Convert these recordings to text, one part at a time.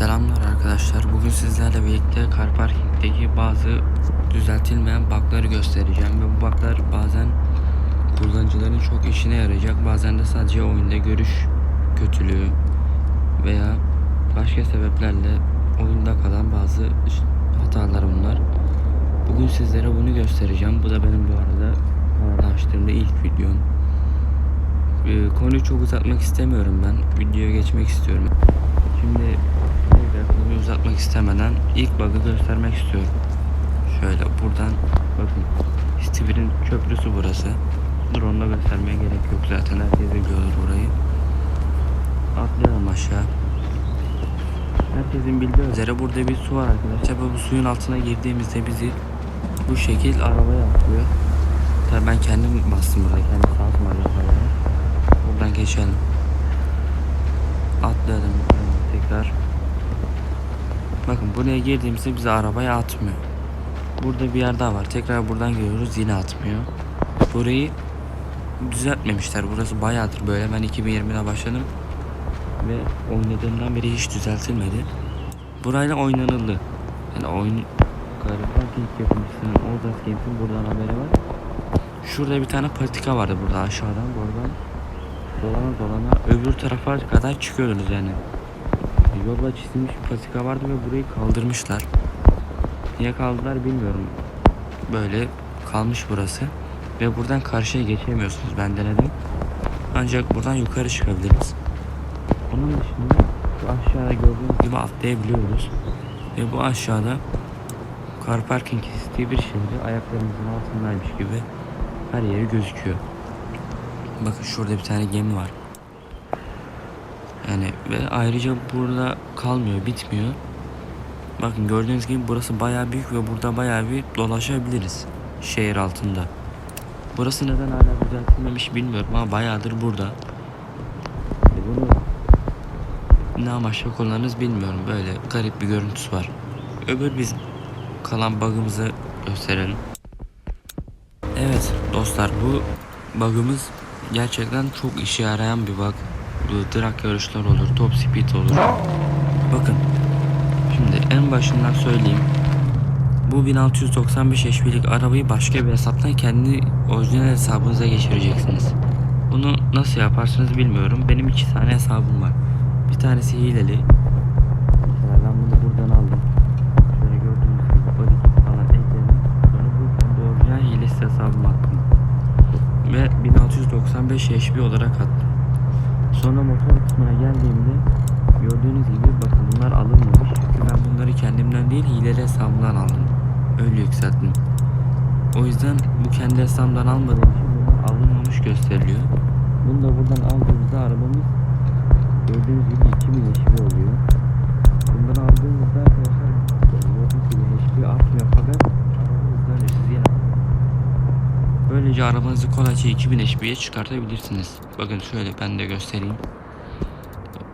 Selamlar arkadaşlar. Bugün sizlerle birlikte car parking'deki bazı düzeltilmeyen bug'ları göstereceğim ve bu bug'lar bazen kullanıcıların çok işine yarayacak. Bazen de sadece oyunda görüş kötülüğü veya başka sebeplerle oyunda kalan bazı hatalar bunlar. Bugün sizlere bunu göstereceğim. Bu da benim bu arada açtığımda ilk videom. Ee, konuyu çok uzatmak istemiyorum ben. Videoya geçmek istiyorum. Şimdi uzatmak istemeden ilk bug'ı göstermek istiyorum. Şöyle buradan bakın. Steve'in köprüsü burası. Drone'la göstermeye gerek yok zaten. Herkes biliyordur burayı. Atlayalım aşağı. Herkesin bildiği üzere burada bir su var arkadaşlar. Ve bu suyun altına girdiğimizde bizi bu şekil arabaya atlıyor. Tabii ben kendim bastım burada. Kendim sağ arabaya. Buradan geçelim. Atlayalım tekrar. Bakın buraya girdiğimizde bizi arabaya atmıyor. Burada bir yer daha var. Tekrar buradan geliyoruz yine atmıyor. Burayı düzeltmemişler. Burası bayağıdır böyle. Ben 2020'de başladım. Ve oynadığımdan beri hiç düzeltilmedi. Burayla oynanıldı. Yani oyun Parking yapımcısının Ordas Games'in buradan haberi var. Şurada bir tane patika vardı burada aşağıdan. Buradan dolana dolana öbür tarafa kadar çıkıyordunuz yani. Yolla çizilmiş bir patika vardı ve burayı kaldırmışlar. Niye kaldılar bilmiyorum. Böyle kalmış burası. Ve buradan karşıya geçemiyorsunuz. Ben denedim. Ancak buradan yukarı çıkabiliriz. Onun dışında şu aşağıda gördüğünüz gibi atlayabiliyoruz. Ve bu aşağıda car parking isteği bir şehri ayaklarımızın altındaymış gibi her yeri gözüküyor. Bakın şurada bir tane gemi var. Yani ve ayrıca burada kalmıyor, bitmiyor. Bakın gördüğünüz gibi burası bayağı büyük ve burada bayağı bir dolaşabiliriz şehir altında. Burası neden hala düzeltilmemiş bilmiyorum ama bayağıdır burada. Bunu ne amaçla kullanırız bilmiyorum. Böyle garip bir görüntüsü var. Öbür biz kalan bug'ımızı gösterelim. Evet dostlar bu bug'ımız gerçekten çok işe yarayan bir bug. Bu drag yarışlar olur, top speed olur. Bakın şimdi en başından söyleyeyim. Bu 1695 HP'lik arabayı başka bir hesaptan kendi orijinal hesabınıza geçireceksiniz. Bunu nasıl yaparsınız bilmiyorum. Benim iki tane hesabım var. Bir tanesi hileli. Mesela ben bunu buradan aldım. Şöyle gördüğünüz gibi body falan ekledim. Sonra bu kendi orijinal hilesi hesabıma attım. Ve 1695 HP olarak attım. Sonra motor kısmına geldiğimde gördüğünüz gibi bakın bunlar alınmamış. Çünkü ben bunları kendimden değil hileli hesabımdan aldım. Öyle yükselttim. O yüzden bu kendi hesabımdan almadığım için bunlar alınmamış gösteriliyor. Bunu da buradan aldığımızda arabamız gördüğünüz gibi 2000 HP oluyor. Bunları aldığımızda arkadaşlar gördüğünüz gibi HP artmıyor fakat hızlanıyor siz yine. Böylece arabanızı kolayca 2000 HP'ye çıkartabilirsiniz. Bakın şöyle ben de göstereyim.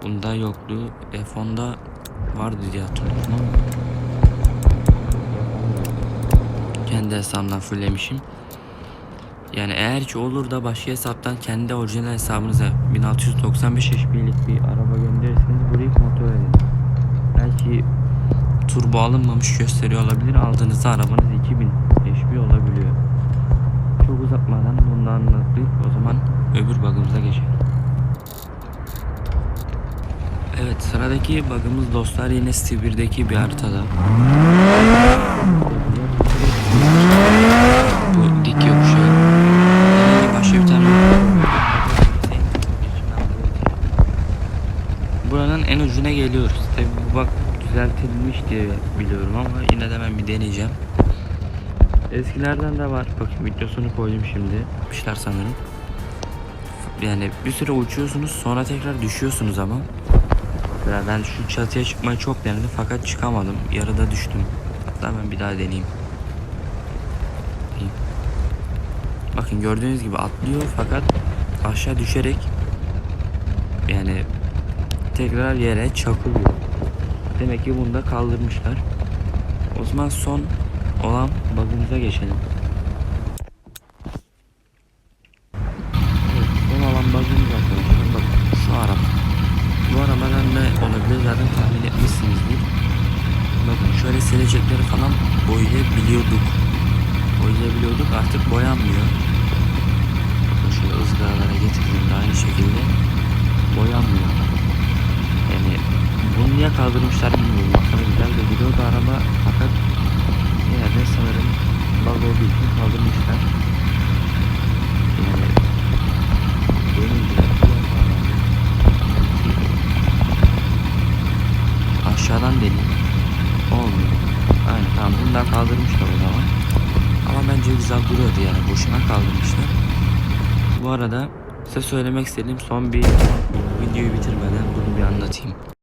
Bunda yoktu. F10'da vardı diye hatırlıyorum ama kendi hesabımdan fulllemişim. Yani eğer ki olur da başka hesaptan kendi orijinal hesabınıza 1695 HP'lik bir araba gönderirseniz burayı kontrol edin. Belki turbo alınmamış gösteriyor olabilir. Aldığınızda arabanız 2000 HP olabiliyor. Öbür bug'ımıza geçelim. Evet sıradaki bug'ımız dostlar yine Steve 1'deki bir haritada. Bu dik yokuşu. Herhangi başka bir tane Buranın en ucuna geliyoruz. Tabi bu bak düzeltilmiş diye biliyorum ama yine de ben bir deneyeceğim. Eskilerden de var. Bakın videosunu koydum şimdi. Yapmışlar sanırım. Yani bir süre uçuyorsunuz sonra tekrar düşüyorsunuz ama. Mesela ben şu çatıya çıkmayı çok denedim fakat çıkamadım. Yarıda düştüm. Hatta ben bir daha deneyeyim. Bakın gördüğünüz gibi atlıyor fakat aşağı düşerek yani tekrar yere çakılıyor. Demek ki bunu da kaldırmışlar. O zaman son olan bug'ımıza geçelim. Evet, son olan bug'ımız arkadaşlar. Bak şu araba. Bu arabadan ne olabilir zaten tahmin etmişsinizdir. Bakın şöyle silecekleri falan boyayabiliyorduk. Boyayabiliyorduk artık boyanmıyor. Bakın şöyle ızgaralara getirdiğimde aynı şekilde boyanmıyor. Yani bunu niye kaldırmışlar bilmiyorum. Aslında güzel de gidiyordu araba fakat yine de sanırım bug olduğu için kaldırmışlar. Yani benim bile aşağıdan deneyim. Olmuyor. Aynen tamam bunu da kaldırmışlar o zaman. Ama bence güzel duruyordu yani. Boşuna kaldırmışlar. Bu arada size söylemek istediğim son bir videoyu bitirmeden bunu bir anlatayım.